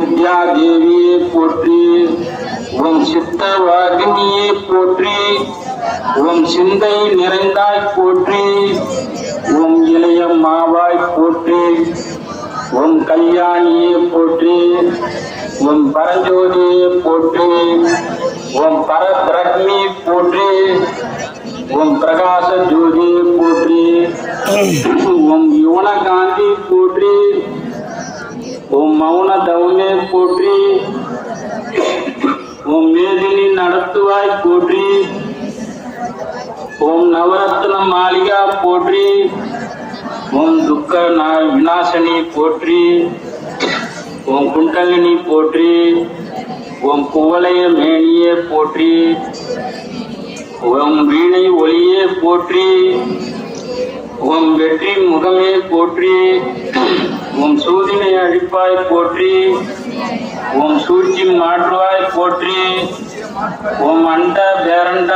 வித்யா தேவியை போற்றி உம் சித்த வாகினியே போற்றி உன் சிந்தை நிறைந்தாய் போற்றி உம் இளைய மாவாய் போற்றி உம் கல்யாணியை போற்றி உன் பரஞ்சோதியை போற்றி உம் பரபிரக்மி போற்றி உம் பிரகாச ஜோதி போற்றி உம் யுவனகாந்தி போற்றி உம் மௌன தவமே போற்றி. ஓம் மேதினி நடத்துவாய் போற்றி. ஓம் நவரத்ன மாளிகா போற்றி. ஓம் துக்க நா- விநாசனி போற்றி. ஓம் குண்டலினி போற்றி. ஓம் குவலய மேனியே போற்றி. ஓம் வீணை ஒளியே போற்றி. உம் வெற்றி முகமே போற்றி. உம் சூதினை அழிப்பாய் போற்றி. உம் சூழ்ச்சி மாற்றுவாய் போற்றி. உம் அண்ட பேரண்ட